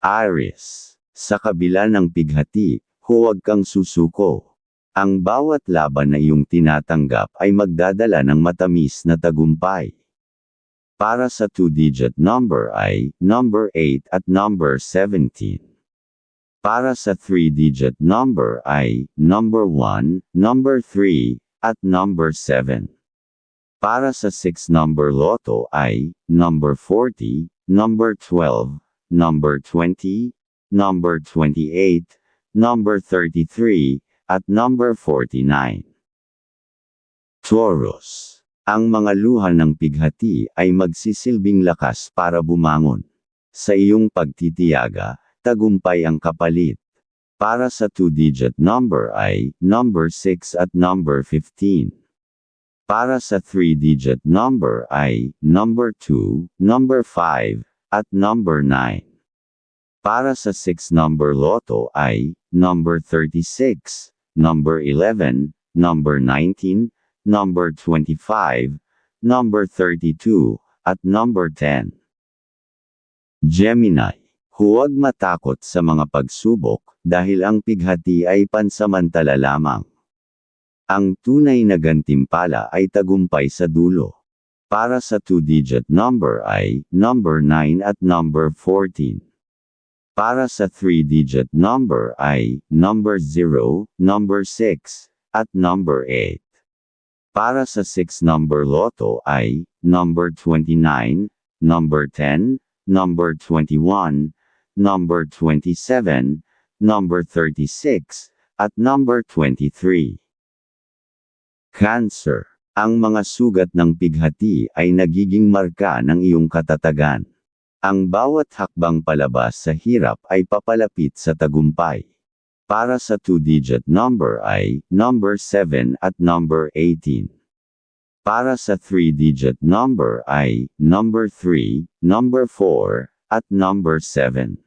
Aries. Sa kabila ng pighati, huwag kang susuko. Ang bawat laban na iyong tinatanggap ay magdadala ng matamis na tagumpay. Para sa two-digit number ay number 8 at number 17. Para sa three-digit number ay number 1, number 3, at number 7. Para sa six number loto ay number 40, number 12, number 20, number 28, number 33, at number 49. Taurus. Ang mga luha ng pighati ay magsisilbing lakas para bumangon. Sa iyong pagtitiyaga, tagumpay ang kapalit. Para sa two-digit number ay number 6 at number 15. Para sa three-digit number ay number 2, number 5, at number 9. Para sa 6 number loto ay number 36, number 11, number 19, number 25, number 32, at number 10. Gemini. Huwag matakot sa mga pagsubok, dahil ang pighati ay pansamantala lamang. Ang tunay na gantimpala ay tagumpay sa dulo. Para sa two-digit number ay number 9 at number 14. Para sa three-digit number ay number 0, number 6, at number 8. Para sa 6 number loto ay number 29, number 10, number 21, number 27, number 36, at number 23. Cancer. Ang mga sugat ng pighati ay nagiging marka ng iyong katatagan. Ang bawat hakbang palabas sa hirap ay papalapit sa tagumpay. Para sa two-digit number ay number 7 at number 18. Para sa three-digit number ay number 3, number 4, at number 7.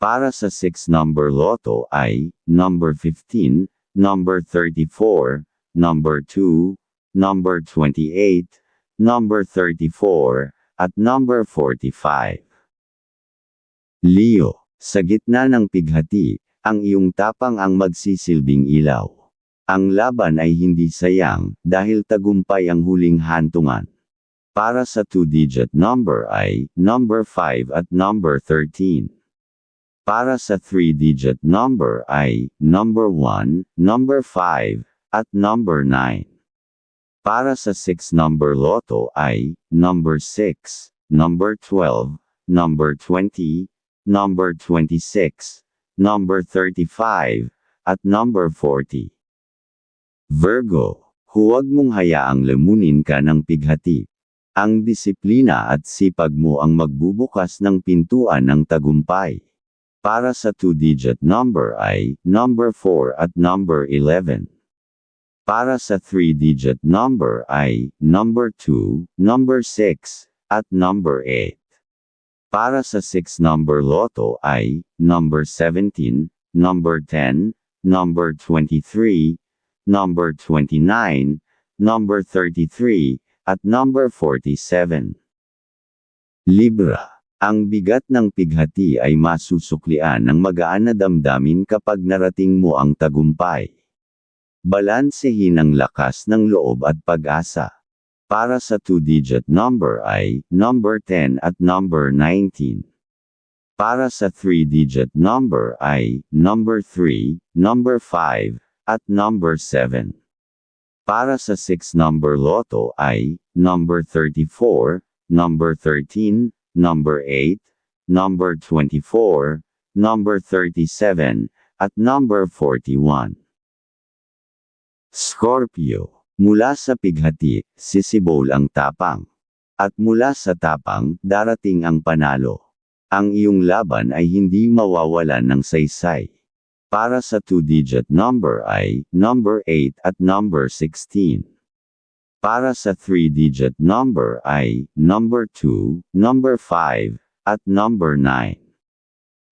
Para sa 6 number loto ay number 15, number 34, number 2, number 28, number 34, at number 45. Leo, sa gitna ng pighati, ang iyong tapang ang magsisilbing ilaw. Ang laban ay hindi sayang, dahil tagumpay ang huling hantungan. Para sa two-digit number ay number 5 at number 13. Para sa three-digit number ay number 1, number 5, at number 9. Para sa 6 number loto ay number 6, number 12, number 20, number 26, number 35, at number 40. Virgo, huwag mong hayaang lamunin ka ng pighati. Ang disiplina at sipag mo ang magbubukas ng pintuan ng tagumpay. Para sa two-digit number ay number 4 at number 11. Para sa three-digit number ay number 2, number 6, at number 8. Para sa 6 number loto ay number 17, number 10, number 23, number 29, number 33, at number 47. Libra ang bigat ng pighati ay masusuklian ng magaan na damdamin kapag narating mo ang tagumpay. Balansehin ang lakas ng loob at pag-asa. Para sa two-digit number ay number 10 at number 19. Para sa three-digit number ay number 3, number 5, at number 7. Para sa 6 number loto ay number 34, number 13, number 8, number 24, number 37, at number 41. Scorpio. Mula sa pighati, sisibol ang tapang. At mula sa tapang, darating ang panalo. Ang iyong laban ay hindi mawawalan ng saysay. Para sa two-digit number ay number 8 at number 16. Para sa three-digit number ay number 2, number 5, at number 9.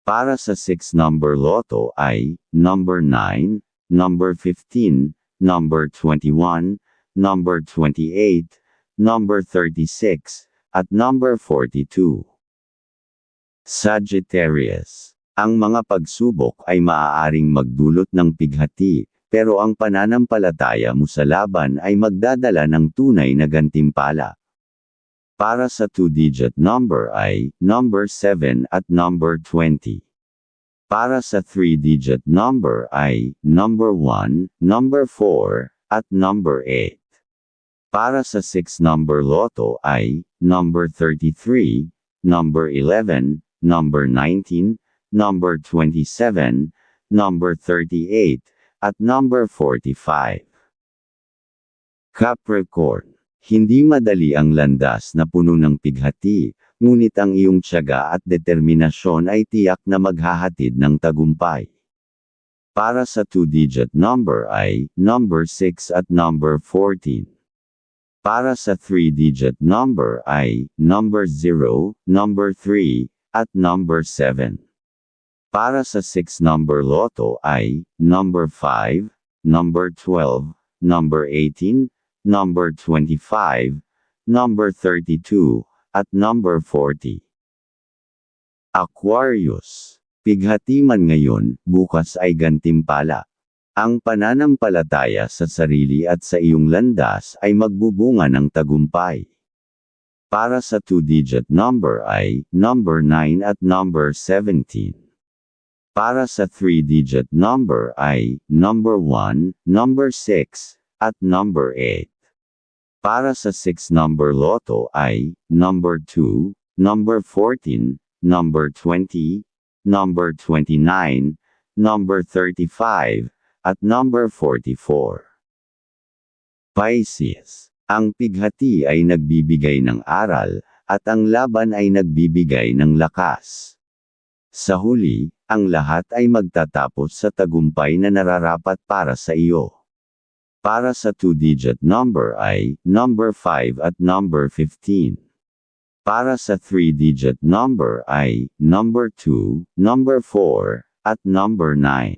Para sa 6 number loto ay number 9, number 15, number 21, number 28, number 36, at number 42. Sagittarius. Ang mga pagsubok ay maaaring magdulot ng pighati, pero ang pananampalataya mo sa laban ay magdadala ng tunay na gantimpala. Para sa two-digit number ay number 7 at number 20. Para sa three-digit number ay number 1, number 4, at number 8. Para sa 6 number loto ay number 33, number 11, number 19, number 27, number 38, at number 45. Capricorn. Hindi madali ang landas na puno ng pighati, ngunit ang iyong tiyaga at determinasyon ay tiyak na maghahatid ng tagumpay. Para sa two-digit number ay number 6 at number 14. Para sa three-digit number ay number 0, number 3, at number 7. Para sa 6 number loto ay number 5, number 12, number 18, number 25, number 32, at number 40. Aquarius. Pighati man ngayon, bukas ay gantimpala. Ang pananampalataya sa sarili at sa iyong landas ay magbubunga ng tagumpay. Para sa two-digit number ay number 9 at number 17. Para sa three-digit number ay number 1, number 6, at number 8. Para sa 6 number loto ay number 2, number 14, number 20, number 29, number 35, at number 44. Pisces. Ang pighati ay nagbibigay ng aral, at ang laban ay nagbibigay ng lakas. Sa huli, ang lahat ay magtatapos sa tagumpay na nararapat para sa iyo. Para sa two-digit number ay number 5 at number 15. Para sa three-digit number ay number 2, number 4, at number 9.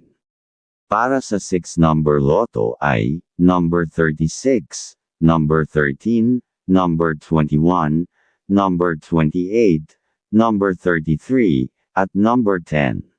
Para sa 6 number loto ay number 36, number 13, number 21, number 28, number 33, at number 10.